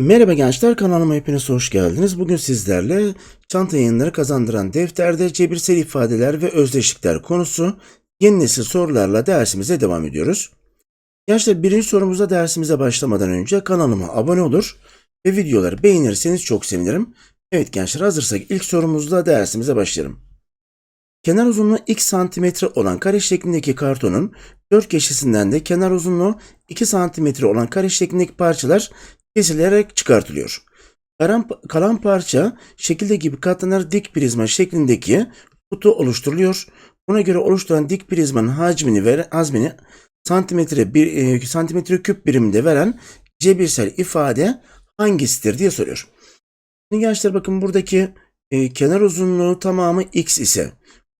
Merhaba gençler kanalıma hepiniz hoş geldiniz. Bugün sizlerle çanta yayınları kazandıran defterde cebirsel ifadeler ve özdeşlikler konusu yeni nesil sorularla dersimize devam ediyoruz. Gençler birinci sorumuzda dersimize başlamadan önce kanalıma abone olur ve videoları beğenirseniz çok sevinirim. Evet gençler hazırsak ilk sorumuzla dersimize başlayalım. Kenar uzunluğu x santimetre olan kare şeklindeki kartonun dört köşesinden de kenar uzunluğu 2 santimetre olan kare şeklindeki parçalar kesilerek çıkartılıyor. Kalan, kalan parça şekilde gibi katlanır dik prizma şeklindeki kutu oluşturuluyor. Buna göre oluşturan dik prizmanın hacmini ve hazmini santimetre bir e, santimetre küp biriminde veren cebirsel ifade hangisidir diye soruyor. Şimdi gençler bakın buradaki e, kenar uzunluğu tamamı x ise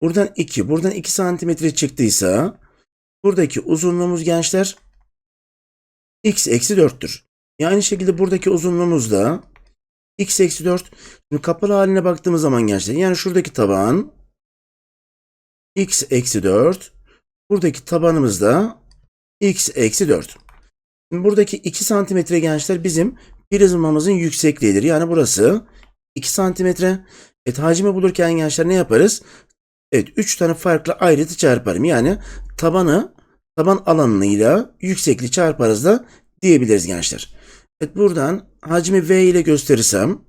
buradan 2 buradan 2 santimetre çıktıysa buradaki uzunluğumuz gençler x eksi 4'tür. Yani aynı şekilde buradaki uzunluğumuz da x eksi 4. Şimdi kapalı haline baktığımız zaman gençler yani şuradaki taban x eksi 4. Buradaki tabanımız da x eksi 4. Şimdi buradaki 2 santimetre gençler bizim prizmamızın yüksekliğidir. Yani burası 2 santimetre. Evet hacmi bulurken gençler ne yaparız? Evet 3 tane farklı ayrıtı çarparım. Yani tabanı taban alanıyla yüksekliği çarparız da diyebiliriz gençler. Evet buradan hacmi v ile gösterirsem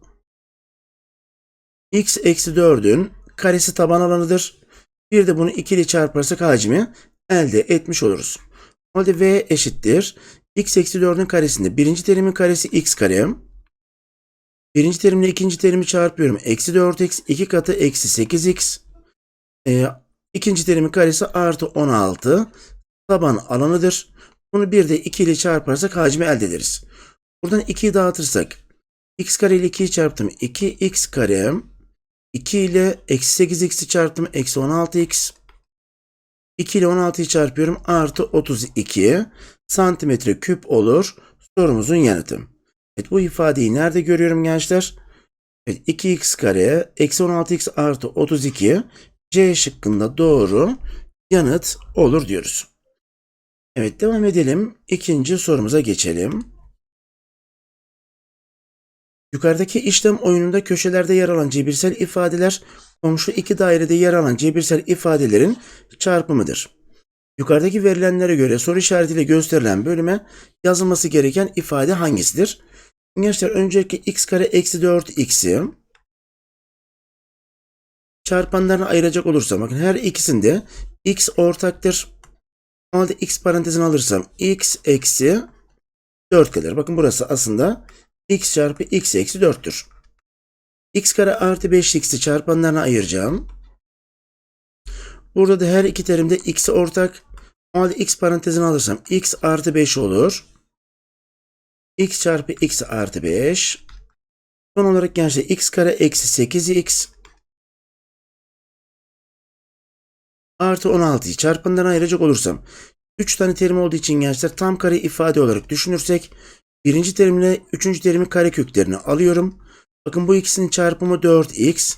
x eksi 4'ün karesi taban alanıdır. Bir de bunu 2 ile çarparsak hacmi elde etmiş oluruz. O halde v eşittir. x eksi 4'ün karesinde birinci terimin karesi x kare. Birinci terimle ikinci terimi çarpıyorum. Eksi 4x 2 katı eksi 8x. Ee, ikinci terimin karesi artı 16 taban alanıdır. Bunu bir de 2 ile çarparsak hacmi elde ederiz. Buradan 2'yi dağıtırsak x kare ile 2'yi çarptım. 2x kare 2 ile eksi 8x'i çarptım. Eksi 16x 2 ile 16'yı çarpıyorum. Artı 32 santimetre küp olur. Sorumuzun yanıtı. Evet bu ifadeyi nerede görüyorum gençler? Evet 2x kare eksi 16x artı 32 C şıkkında doğru yanıt olur diyoruz. Evet devam edelim. İkinci sorumuza geçelim. Yukarıdaki işlem oyununda köşelerde yer alan cebirsel ifadeler komşu iki dairede yer alan cebirsel ifadelerin çarpımıdır. Yukarıdaki verilenlere göre soru işaretiyle gösterilen bölüme yazılması gereken ifade hangisidir? Gençler öncelikle x kare eksi 4x'i çarpanlarına ayıracak olursam bakın her ikisinde x ortaktır. O halde x parantezini alırsam x eksi 4 kalır. Bakın burası aslında x çarpı x eksi 4'tür. x kare artı 5x'i çarpanlarına ayıracağım. Burada da her iki terimde x'i ortak. O halde x parantezini alırsam x artı 5 olur. x çarpı x artı 5. Son olarak gençler x kare eksi 8x artı 16'yı çarpanlarına ayıracak olursam 3 tane terim olduğu için gençler tam kare ifade olarak düşünürsek birinci terimle üçüncü terimin kare köklerini alıyorum. Bakın bu ikisinin çarpımı 4x.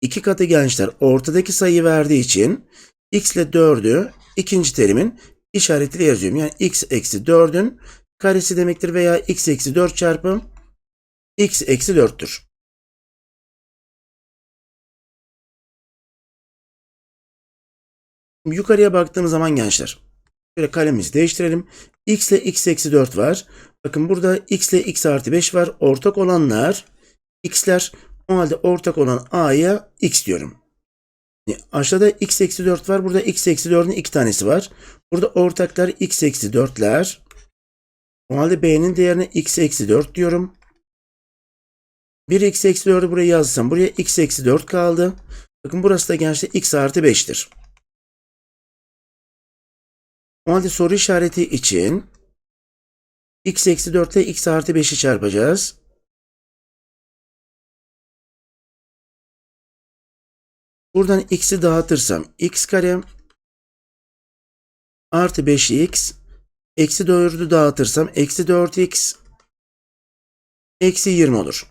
2 katı gençler ortadaki sayıyı verdiği için x ile 4'ü ikinci terimin işaretiyle yazıyorum. Yani x eksi 4'ün karesi demektir veya x eksi 4 çarpı x eksi 4'tür. Yukarıya baktığımız zaman gençler. Şöyle kalemizi değiştirelim. x ile x eksi 4 var. Bakın burada x ile x artı 5 var. Ortak olanlar x'ler. O halde ortak olan a'ya x diyorum. Aşağıda x eksi 4 var. Burada x eksi 4'ün iki tanesi var. Burada ortaklar x eksi 4'ler. O halde b'nin değerine x eksi 4 diyorum. 1 x eksi 4'ü buraya yazsam buraya x eksi 4 kaldı. Bakın burası da gençler x artı 5'tir. O halde soru işareti için x eksi 4 ile x artı 5'i çarpacağız. Buradan x'i dağıtırsam x kare artı 5x eksi 4'ü dağıtırsam eksi 4x eksi 20 olur.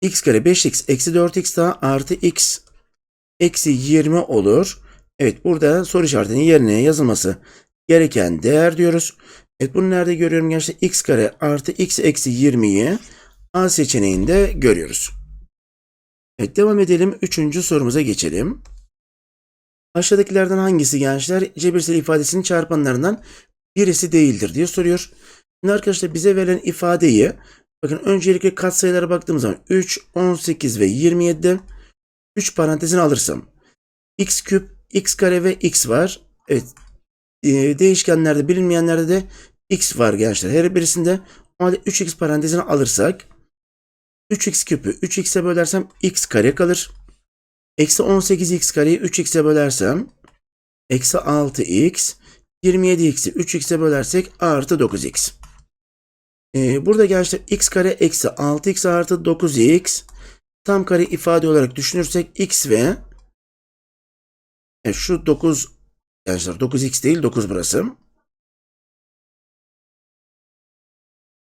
x kare 5x eksi 4x daha artı x eksi 20 olur. Evet burada soru işaretinin yerine yazılması gereken değer diyoruz. Evet bunu nerede görüyorum gençler? x kare artı x eksi 20'yi A seçeneğinde görüyoruz. Evet devam edelim. Üçüncü sorumuza geçelim. Aşağıdakilerden hangisi gençler cebirsel ifadesinin çarpanlarından birisi değildir diye soruyor. Şimdi arkadaşlar bize verilen ifadeyi bakın öncelikle katsayılara baktığımız zaman 3, 18 ve 27'de 3 parantezini alırsam x küp, x kare ve x var. Evet değişkenlerde bilinmeyenlerde de x var gençler. Her birisinde o halde 3x parantezini alırsak 3x küpü 3x'e bölersem x kare kalır. Eksi 18x kareyi 3x'e bölersem eksi 6x 27x'i 3x'e bölersek artı 9x. Ee, burada gençler x kare eksi 6x artı 9x tam kare ifade olarak düşünürsek x ve evet, şu 9 gençler 9x değil 9 burası.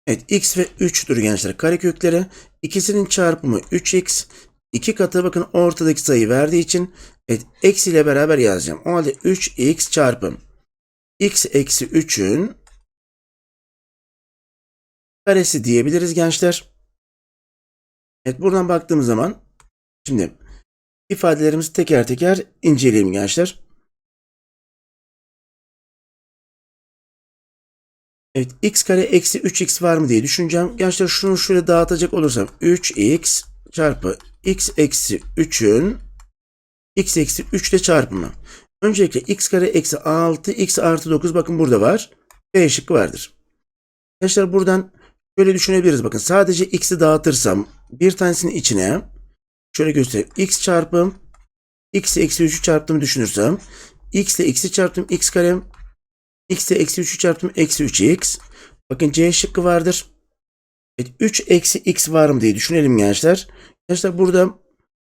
Evet x ve 3'tür gençler karekökleri. İkisinin çarpımı 3x. İki katı bakın ortadaki sayı verdiği için evet eksiyle beraber yazacağım. O halde 3x çarpım x eksi 3'ün karesi diyebiliriz gençler. Evet buradan baktığımız zaman şimdi ifadelerimizi teker teker inceleyelim gençler. Evet x kare eksi 3x var mı diye düşüneceğim. Gençler şunu şöyle dağıtacak olursam 3x çarpı x eksi 3'ün x eksi 3 ile çarpımı. Öncelikle x kare eksi 6 x artı 9 bakın burada var. B şıkkı vardır. Gençler buradan şöyle düşünebiliriz. Bakın sadece x'i dağıtırsam bir tanesinin içine şöyle göstereyim. x çarpım x eksi 3'ü çarptığımı düşünürsem x ile x'i çarptım x kare x ile eksi 3'ü çarptım eksi 3x. Bakın C şıkkı vardır. Evet, 3 eksi x var mı diye düşünelim gençler. Gençler burada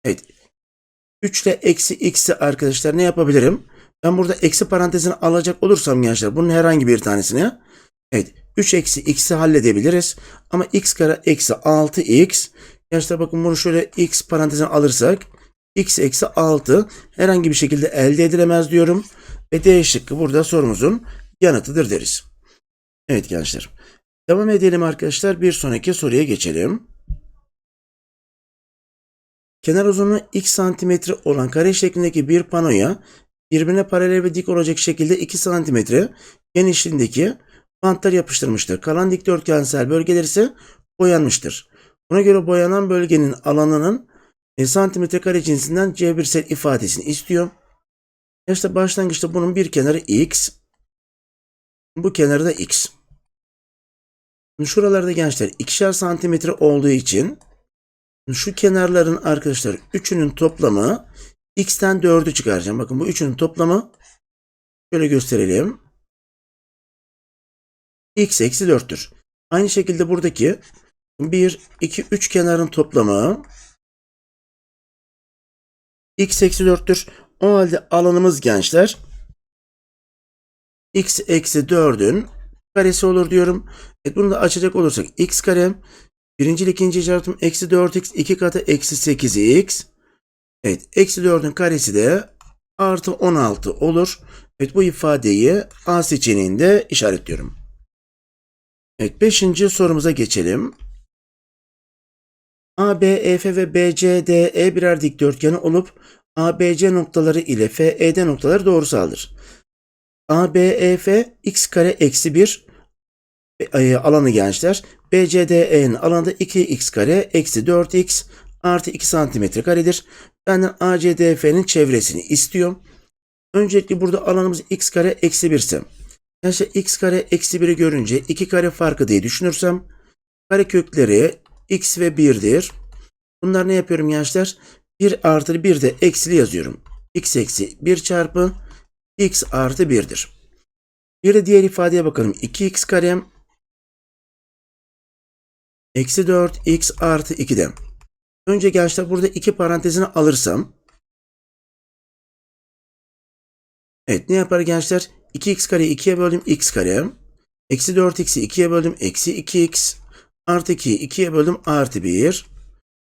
evet 3 ile eksi x'i arkadaşlar ne yapabilirim? Ben burada eksi parantezini alacak olursam gençler bunun herhangi bir tanesini evet 3 eksi x'i halledebiliriz. Ama x kare eksi 6x gençler bakın bunu şöyle x parantezine alırsak x eksi 6 herhangi bir şekilde elde edilemez diyorum. Ve D şıkkı burada sorumuzun yanıtıdır deriz. Evet gençler. Devam edelim arkadaşlar. Bir sonraki soruya geçelim. Kenar uzunluğu x santimetre olan kare şeklindeki bir panoya birbirine paralel ve dik olacak şekilde 2 santimetre genişliğindeki bantlar yapıştırmıştır. Kalan dikdörtgensel bölgeler ise boyanmıştır. Buna göre boyanan bölgenin alanının e, santimetre kare cinsinden cebirsel ifadesini istiyor. İşte başlangıçta bunun bir kenarı x, bu kenarı da x. Şuralarda gençler ikişer santimetre olduğu için şu kenarların arkadaşlar üçünün toplamı x'ten 4'ü çıkaracağım. Bakın bu üçünün toplamı şöyle gösterelim. x eksi 4'tür. Aynı şekilde buradaki 1, 2, 3 kenarın toplamı x eksi 4'tür. O halde alanımız gençler x eksi 4'ün karesi olur diyorum. Evet, bunu da açacak olursak x kare birinci ile ikinci çarpım eksi 4x iki katı eksi 8x. Evet eksi 4'ün karesi de artı 16 olur. Evet bu ifadeyi A seçeneğinde işaretliyorum. Evet beşinci sorumuza geçelim. A, B, E, F ve B, C, D, E birer dikdörtgeni olup ABC noktaları ile FED noktaları doğrusaldır. ABEF x kare eksi 1 e, alanı gençler. BCDE'nin alanı da 2x kare eksi 4x artı 2 santimetre karedir. Benden ACDF'nin çevresini istiyor. Öncelikle burada alanımız x kare eksi 1 ise. Gençler x kare eksi 1'i görünce 2 kare farkı diye düşünürsem kare kökleri x ve 1'dir. Bunlar ne yapıyorum gençler? 1 artı 1 de eksili yazıyorum. x eksi 1 çarpı x artı 1'dir. Bir de diğer ifadeye bakalım. 2x kare eksi 4 x artı 2'den. Önce gençler burada iki parantezini alırsam Evet ne yapar gençler? 2x kare 2'ye böldüm x kare. Eksi 4x'i 2'ye böldüm eksi 2x. Artı 2'yi 2'ye böldüm artı 1.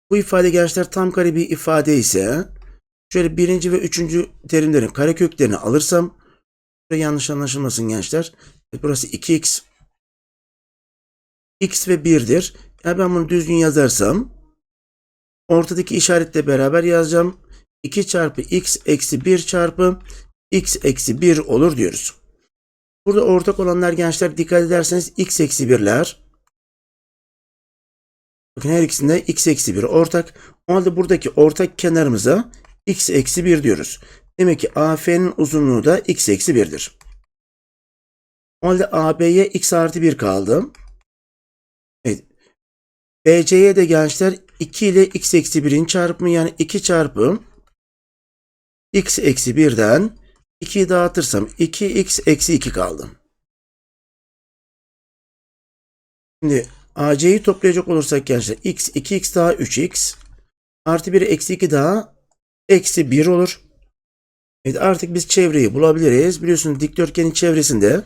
Bu ifade gençler tam kare bir ifade ise şöyle birinci ve üçüncü terimlerin kare köklerini alırsam yanlış anlaşılmasın gençler. Evet, burası 2x x ve 1'dir. Ya ben bunu düzgün yazarsam ortadaki işaretle beraber yazacağım. 2 çarpı x eksi 1 çarpı x eksi 1 olur diyoruz. Burada ortak olanlar gençler dikkat ederseniz x eksi 1'ler. Bakın her ikisinde x eksi 1 ortak. O halde buradaki ortak kenarımıza x eksi 1 diyoruz. Demek ki AF'nin uzunluğu da x eksi 1'dir. O halde AB'ye x artı 1 kaldı. Evet. BC'ye de gençler 2 ile x eksi 1'in çarpımı yani 2 çarpı x eksi 1'den 2'yi dağıtırsam 2x eksi 2 kaldı. Şimdi AC'yi toplayacak olursak gençler x 2x daha 3x artı 1 eksi 2 daha eksi 1 olur. Evet artık biz çevreyi bulabiliriz. Biliyorsunuz dikdörtgenin çevresinde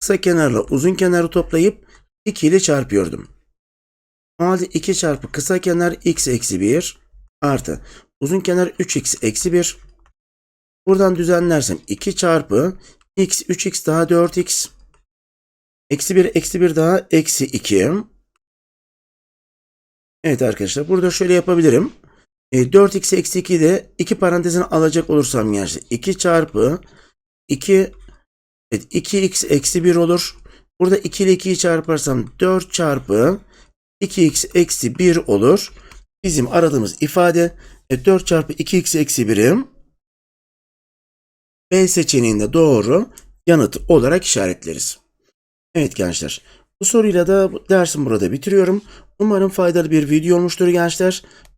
kısa kenarla uzun kenarı toplayıp 2 ile çarpıyordum. O halde 2 çarpı kısa kenar x eksi 1 artı uzun kenar 3x eksi 1. Buradan düzenlersem 2 çarpı x 3x daha 4x eksi 1 eksi 1 daha eksi 2. Evet arkadaşlar burada şöyle yapabilirim. E, 4x eksi 2'yi de 2 parantezine alacak olursam gençler 2 çarpı 2 evet, 2x eksi 1 olur. Burada 2 ile 2'yi çarparsam 4 çarpı 2x eksi 1 olur. Bizim aradığımız ifade e, 4 çarpı 2x eksi 1'im B seçeneğinde doğru yanıt olarak işaretleriz. Evet gençler. Bu soruyla da dersim burada bitiriyorum. Umarım faydalı bir video olmuştur gençler.